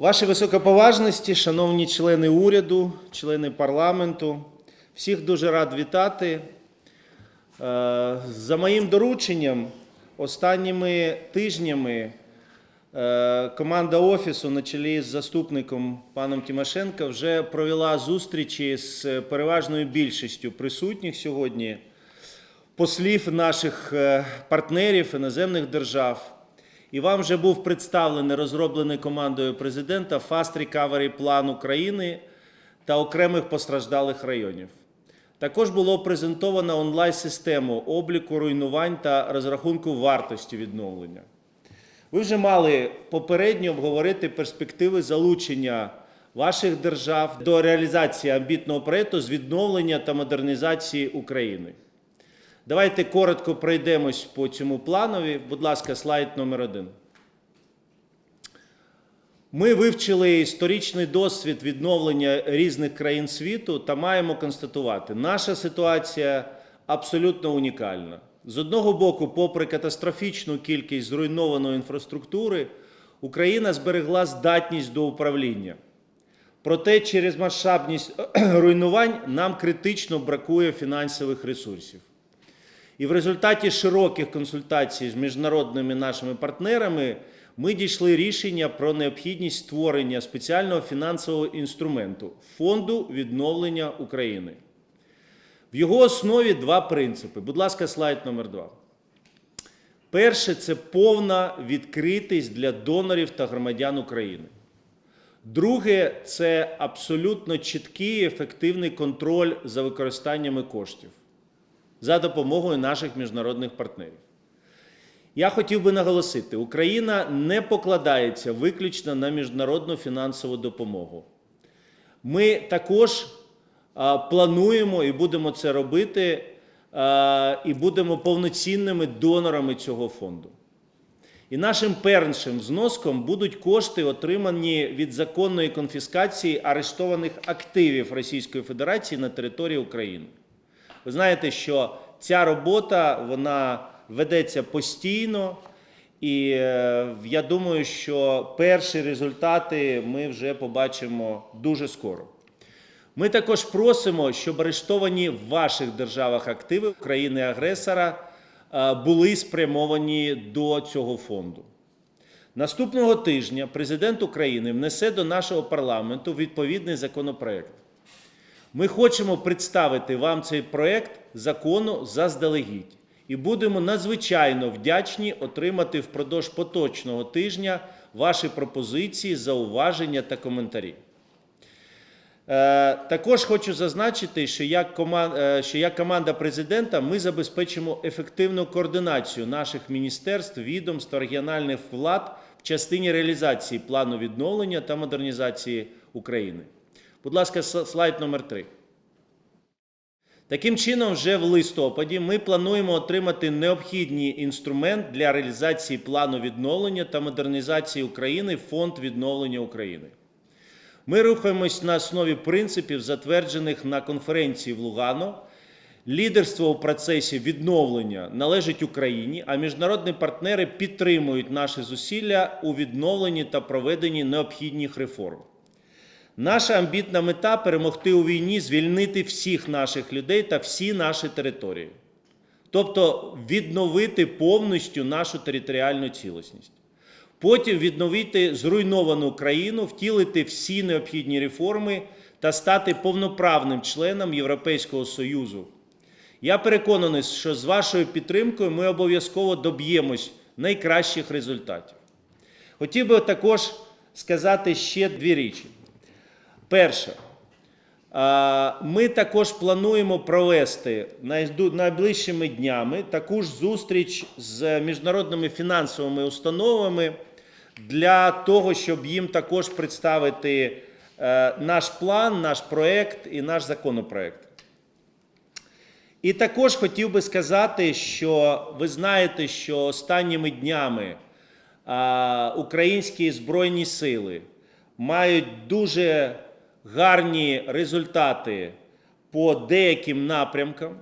Ваші високоповажності, шановні члени уряду, члени парламенту, всіх дуже рад вітати. Е, За моїм дорученням, останніми тижнями е, команда офісу на чолі з заступником паном Тимошенко вже провела зустрічі з переважною більшістю присутніх сьогодні послів наших е, партнерів іноземних держав. І вам вже був представлений розроблений командою президента Fast Recovery план України та окремих постраждалих районів. Також було презентовано онлайн-систему обліку руйнувань та розрахунку вартості відновлення. Ви вже мали попередньо обговорити перспективи залучення ваших держав до реалізації амбітного проєкту з відновлення та модернізації України. Давайте коротко пройдемось по цьому планові. Будь ласка, слайд номер один. Ми вивчили історичний досвід відновлення різних країн світу та маємо констатувати, наша ситуація абсолютно унікальна. З одного боку, попри катастрофічну кількість зруйнованої інфраструктури, Україна зберегла здатність до управління. Проте через масштабність руйнувань нам критично бракує фінансових ресурсів. І в результаті широких консультацій з міжнародними нашими партнерами ми дійшли рішення про необхідність створення спеціального фінансового інструменту фонду відновлення України. В його основі два принципи. Будь ласка, слайд номер два. Перше це повна відкритість для донорів та громадян України. Друге це абсолютно чіткий і ефективний контроль за використаннями коштів за допомогою наших міжнародних партнерів. Я хотів би наголосити, Україна не покладається виключно на міжнародну фінансову допомогу. Ми також плануємо і будемо це робити, і будемо повноцінними донорами цього фонду. І нашим першим зноском будуть кошти, отримані від законної конфіскації арештованих активів Російської Федерації на території України. Ви знаєте, що ця робота вона ведеться постійно, і е, я думаю, що перші результати ми вже побачимо дуже скоро. Ми також просимо, щоб арештовані в ваших державах активи країни-агресора е, були спрямовані до цього фонду. Наступного тижня президент України внесе до нашого парламенту відповідний законопроект. Ми хочемо представити вам цей проект закону заздалегідь і будемо надзвичайно вдячні отримати впродовж поточного тижня ваші пропозиції, зауваження та коментарі. Е, Також хочу зазначити, що як, команда, що як команда президента ми забезпечимо ефективну координацію наших міністерств, відомств регіональних влад в частині реалізації плану відновлення та модернізації України. Будь ласка, слайд номер 3. Таким чином, вже в листопаді ми плануємо отримати необхідний інструмент для реалізації плану відновлення та модернізації України Фонд відновлення України. Ми рухаємось на основі принципів, затверджених на конференції в Лугано. Лідерство у процесі відновлення належить Україні, а міжнародні партнери підтримують наші зусилля у відновленні та проведенні необхідних реформ. Наша амбітна мета перемогти у війні, звільнити всіх наших людей та всі наші території. Тобто відновити повністю нашу територіальну цілісність. Потім відновити зруйновану країну, втілити всі необхідні реформи та стати повноправним членом Європейського Союзу. Я переконаний, що з вашою підтримкою ми обов'язково доб'ємось найкращих результатів. Хотів би також сказати ще дві речі. Перше, ми також плануємо провести найближчими днями таку ж зустріч з міжнародними фінансовими установами для того, щоб їм також представити е, наш план, наш проект і наш законопроект. І також хотів би сказати, що ви знаєте, що останніми днями українські збройні сили мають дуже гарні результати по деяким напрямкам.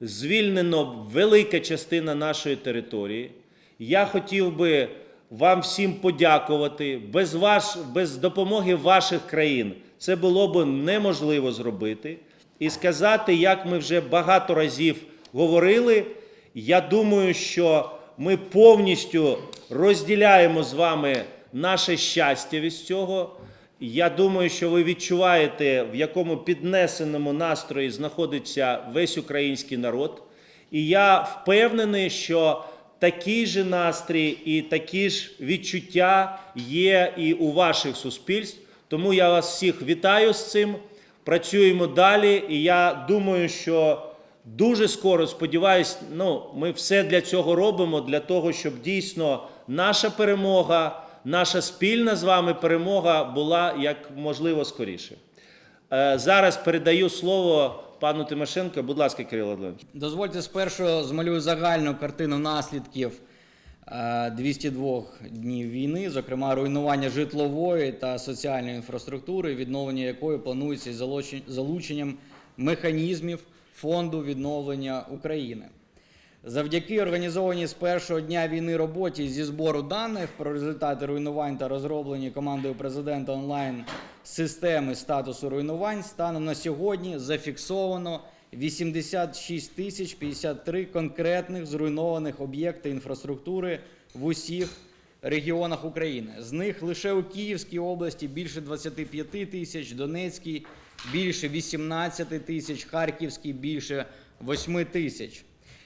Звільнено велика частина нашої території. Я хотів би вам всім подякувати. Без, ваш, без допомоги ваших країн це було б неможливо зробити. І сказати, як ми вже багато разів говорили, я думаю, що ми повністю розділяємо з вами наше щастя від цього. Я думаю, що ви відчуваєте, в якому піднесеному настрої знаходиться весь український народ. І я впевнений, що такий же настрій і такі ж відчуття є і у ваших суспільств. Тому я вас всіх вітаю з цим. Працюємо далі. І я думаю, що дуже скоро сподіваюсь, ну, ми все для цього робимо, для того, щоб дійсно наша перемога, наша спільна з вами перемога була як можливо скоріше. Е, Зараз передаю слово пану Тимошенко. Будь ласка, Кирило Володимирович. Дозвольте спершу змалюю загальну картину наслідків е, 202 днів війни, зокрема руйнування житлової та соціальної інфраструктури, відновлення якої планується залученням механізмів фонду відновлення України. Завдяки організованій з першого дня війни роботі зі збору даних про результати руйнувань та розроблені командою президента онлайн системи статусу руйнувань станом на сьогодні зафіксовано 86 тисяч 53 конкретних зруйнованих об'єкти інфраструктури в усіх регіонах України. З них лише у Київській області більше 25 тисяч, Донецькій більше 18 тисяч, Харківській більше 8 тисяч.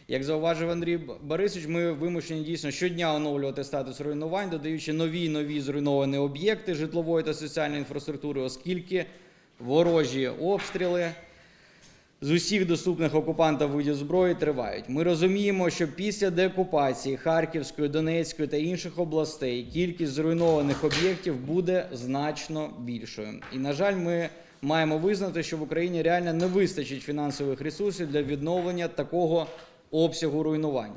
Як зауважив Андрій Борисович, ми вимушені дійсно щодня оновлювати статус руйнувань, додаючи нові нові зруйновані об'єкти житлової та соціальної інфраструктури, оскільки ворожі обстріли з усіх доступних окупантам видів зброї тривають. Ми розуміємо, що після деокупації Харківської, Донецької та інших областей кількість зруйнованих об'єктів буде значно більшою. І, на жаль, ми маємо визнати, що в Україні реально не вистачить фінансових ресурсів для відновлення такого обсягу руйнувань.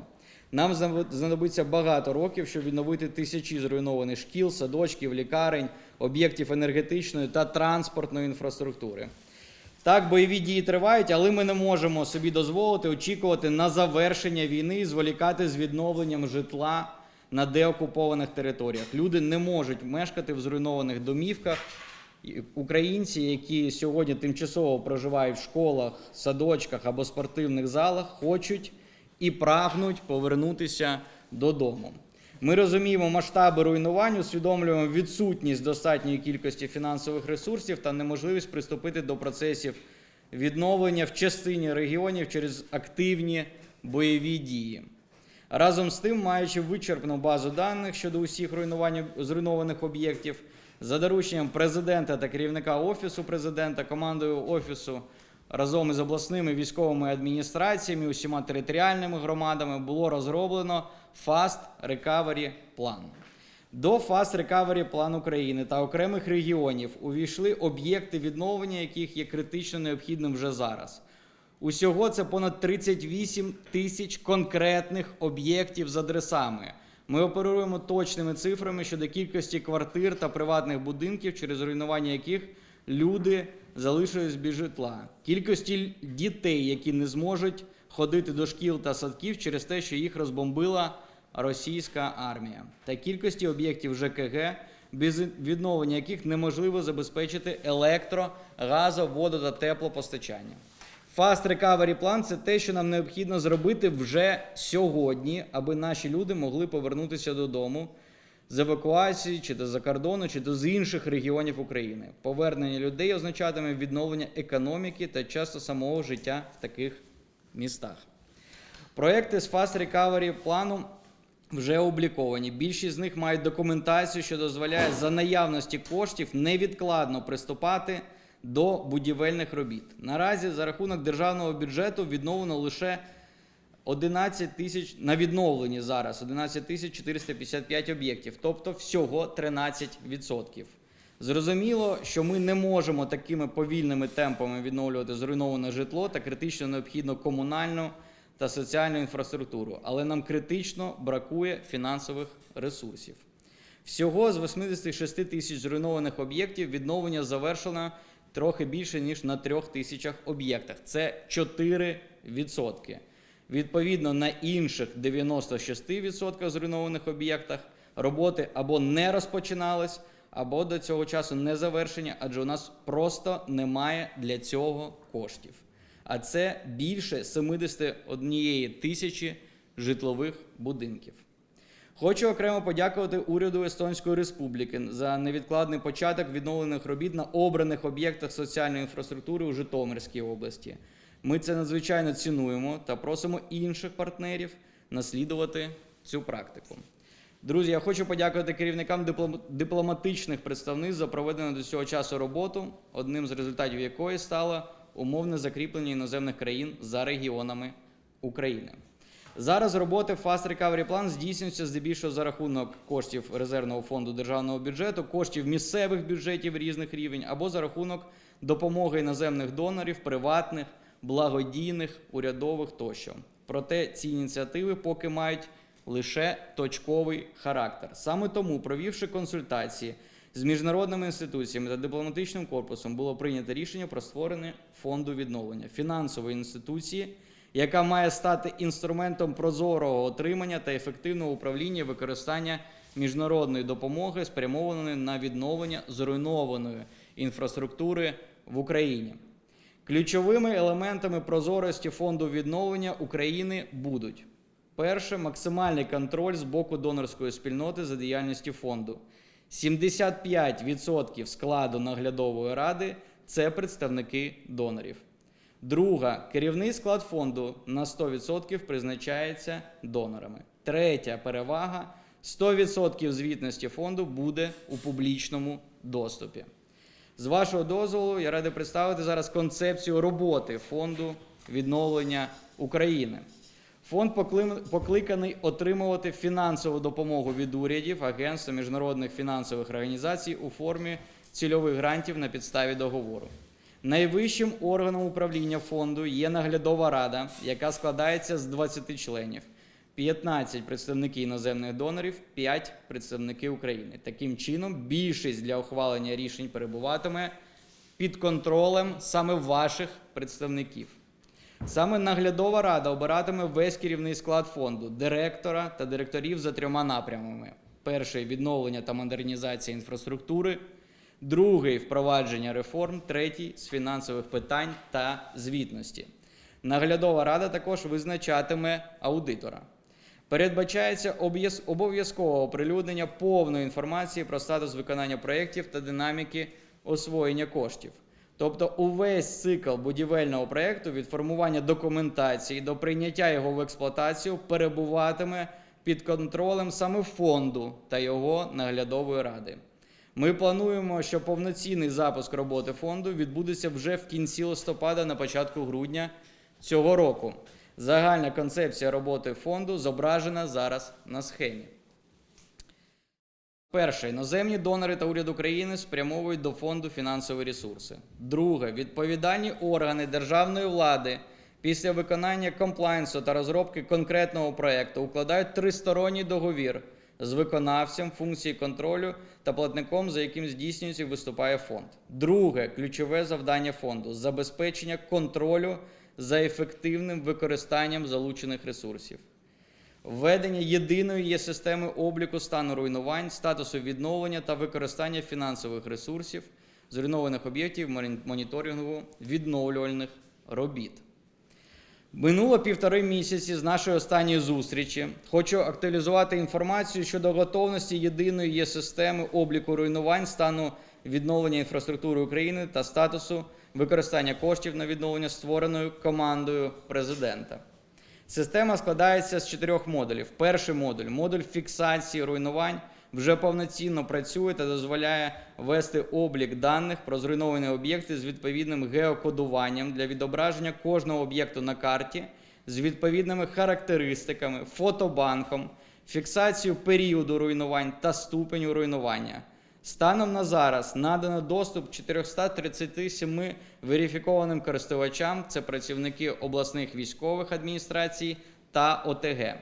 Нам знадобиться багато років, щоб відновити тисячі зруйнованих шкіл, садочків, лікарень, об'єктів енергетичної та транспортної інфраструктури. Так, бойові дії тривають, але ми не можемо собі дозволити очікувати на завершення війни і зволікати з відновленням житла на деокупованих територіях. Люди не можуть мешкати в зруйнованих домівках. Українці, які сьогодні тимчасово проживають в школах, садочках або спортивних залах, хочуть і прагнуть повернутися додому. Ми розуміємо масштаби руйнувань, усвідомлюємо відсутність достатньої кількості фінансових ресурсів та неможливість приступити до процесів відновлення в частині регіонів через активні бойові дії. Разом з тим, маючи вичерпну базу даних щодо усіх руйнувань зруйнованих об'єктів, за дорученням президента та керівника офісу президента, командою офісу разом із обласними військовими адміністраціями, усіма територіальними громадами було розроблено Fast Recovery Plan. До Fast Recovery Plan України та окремих регіонів увійшли об'єкти відновлення, яких є критично необхідним вже зараз. Усього це понад 38 тисяч конкретних об'єктів з адресами. Ми оперуємо точними цифрами щодо кількості квартир та приватних будинків, через руйнування яких люди залишились без житла, кількості дітей, які не зможуть ходити до шкіл та садків через те, що їх розбомбила російська армія, та кількості об'єктів ЖКГ, без відновлення яких неможливо забезпечити електро, газо, воду та теплопостачання. Fast Recovery Plan – це те, що нам необхідно зробити вже сьогодні, аби наші люди могли повернутися додому з евакуації, чи то за кордону, чи то з інших регіонів України. Повернення людей означатиме відновлення економіки та часто самого життя в таких містах. Проекти з Fast Recovery плану вже обліковані. Більшість з них мають документацію, що дозволяє за наявності коштів невідкладно приступати до будівельних робіт. Наразі за рахунок державного бюджету відновлено лише 11 тисяч на відновленні зараз 11 тисяч 455 об'єктів, тобто всього 13%. Зрозуміло, що ми не можемо такими повільними темпами відновлювати зруйноване житло та критично необхідну комунальну та соціальну інфраструктуру, але нам критично бракує фінансових ресурсів. Всього з 86 тисяч зруйнованих об'єктів відновлення завершено трохи більше ніж на трьох тисячах об'єктах. Це 4%. Відповідно, на інших 96% зруйнованих об'єктах роботи або не розпочинались, або до цього часу не завершені, адже у нас просто немає для цього коштів. А це більше 71 тисячі житлових будинків. Хочу окремо подякувати уряду Естонської Республіки за невідкладний початок відновлених робіт на обраних об'єктах соціальної інфраструктури у Житомирській області. Ми це надзвичайно цінуємо та просимо інших партнерів наслідувати цю практику. Друзі, я хочу подякувати керівникам дипломатичних представництв за проведену до цього часу роботу, одним з результатів якої стало умовне закріплення іноземних країн за регіонами України. Зараз роботи Fast Recovery Plan здійснюються здебільшого за рахунок коштів резервного фонду державного бюджету, коштів місцевих бюджетів різних рівень або за рахунок допомоги іноземних донорів, приватних, благодійних, урядових тощо. Проте ці ініціативи поки мають лише точковий характер. Саме тому, провівши консультації з міжнародними інституціями та дипломатичним корпусом, було прийнято рішення про створення фонду відновлення фінансової інституції, яка має стати інструментом прозорого отримання та ефективного управління використання міжнародної допомоги, спрямованої на відновлення зруйнованої інфраструктури в Україні. Ключовими елементами прозорості фонду відновлення України будуть перше максимальний контроль з боку донорської спільноти за діяльністю фонду. 75% складу наглядової ради це представники донорів. Друга керівний склад фонду на 100% призначається донорами. Третя перевага 100% звітності фонду буде у публічному доступі. З вашого дозволу я радий представити зараз концепцію роботи фонду відновлення України. Фонд покликаний отримувати фінансову допомогу від урядів, агентств міжнародних фінансових організацій у формі цільових грантів на підставі договору. Найвищим органом управління фонду є наглядова рада, яка складається з 20 членів. 15 представники іноземних донорів, 5 представники України. Таким чином, більшість для ухвалення рішень перебуватиме під контролем саме ваших представників. Саме наглядова рада обиратиме весь керівний склад фонду, директора та директорів за трьома напрямами: перший відновлення та модернізація інфраструктури, другий впровадження реформ, третій з фінансових питань та звітності. Наглядова рада також визначатиме аудитора. Передбачається обов'язкове оприлюднення повної інформації про статус виконання проєктів та динаміки освоєння коштів. Тобто увесь цикл будівельного проєкту від формування документації до прийняття його в експлуатацію перебуватиме під контролем саме фонду та його наглядової ради. Ми плануємо, що повноцінний запуск роботи фонду відбудеться вже в кінці листопада на початку грудня цього року. Загальна концепція роботи фонду зображена зараз на схемі. Перше, іноземні донори та уряд України спрямовують до фонду фінансові ресурси. Друге, відповідальні органи державної влади після виконання комплайнсу та розробки конкретного проєкту укладають тристоронній договір з виконавцем функції контролю та платником, за яким здійснюється виступає фонд. Друге, ключове завдання фонду забезпечення контролю за ефективним використанням залучених ресурсів. Введення єдиної є системи обліку стану руйнувань, статусу відновлення та використання фінансових ресурсів зруйнованих об'єктів моніторингу відновлювальних робіт. Минуло півтори місяці з нашої останньої зустрічі. Хочу актуалізувати інформацію щодо готовності єдиної є системи обліку руйнувань, стану відновлення інфраструктури України та статусу використання коштів на відновлення створеною командою президента. Система складається з чотирьох модулів. Перший модуль модуль фіксації руйнувань вже повноцінно працює та дозволяє вести облік даних про зруйновані об'єкти з відповідним геокодуванням для відображення кожного об'єкту на карті з відповідними характеристиками, фотобанком, фіксацію періоду руйнувань та ступеню руйнування. Станом на зараз надано доступ 437 верифікованим користувачам, це працівники обласних військових адміністрацій та ОТГ.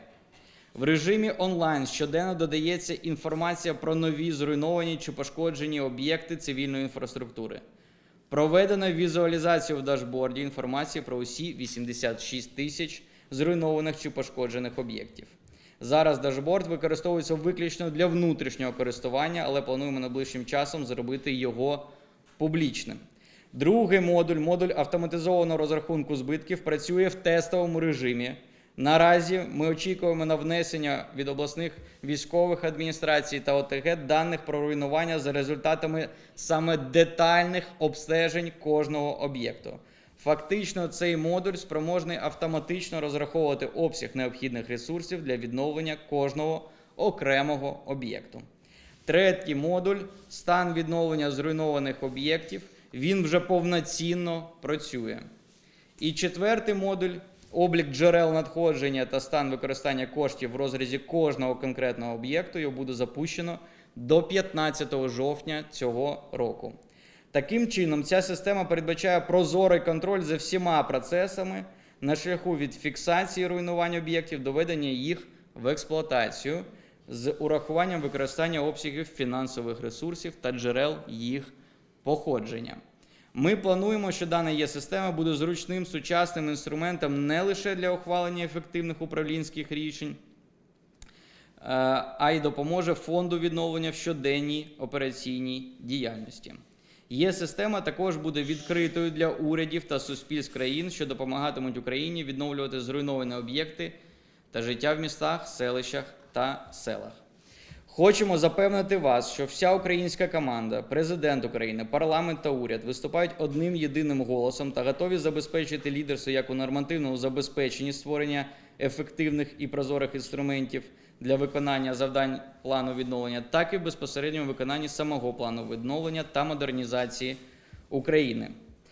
В режимі онлайн щоденно додається інформація про нові зруйновані чи пошкоджені об'єкти цивільної інфраструктури. Проведено візуалізацію в дашборді інформації про усі 86 тисяч зруйнованих чи пошкоджених об'єктів. Зараз дашборд використовується виключно для внутрішнього користування, але плануємо найближчим часом зробити його публічним. Другий модуль, модуль автоматизованого розрахунку збитків, працює в тестовому режимі. Наразі ми очікуємо на внесення від обласних військових адміністрацій та ОТГ даних про руйнування за результатами саме детальних обстежень кожного об'єкту. Фактично, цей модуль спроможний автоматично розраховувати обсяг необхідних ресурсів для відновлення кожного окремого об'єкту. Третій модуль стан відновлення зруйнованих об'єктів. Він вже повноцінно працює. І четвертий модуль облік джерел надходження та стан використання коштів в розрізі кожного конкретного об'єкту його буде запущено до 15 жовтня цього року. Таким чином, ця система передбачає прозорий контроль за всіма процесами на шляху від фіксації руйнування об'єктів до ведення їх в експлуатацію з урахуванням використання обсягів фінансових ресурсів та джерел їх походження. Ми плануємо, що дана є система буде зручним сучасним інструментом не лише для ухвалення ефективних управлінських рішень, е, а й допоможе фонду відновлення в щоденній операційній діяльності. Є система також буде відкритою для урядів та суспільств країн, що допомагатимуть Україні відновлювати зруйновані об'єкти та життя в містах, селищах та селах. Хочемо запевнити вас, що вся українська команда, президент України, парламент та уряд виступають одним єдиним голосом та готові забезпечити лідерство як у нормативному забезпеченні створення ефективних і прозорих інструментів для виконання завдань плану відновлення, так і в безпосередньому виконанні самого плану відновлення та модернізації України.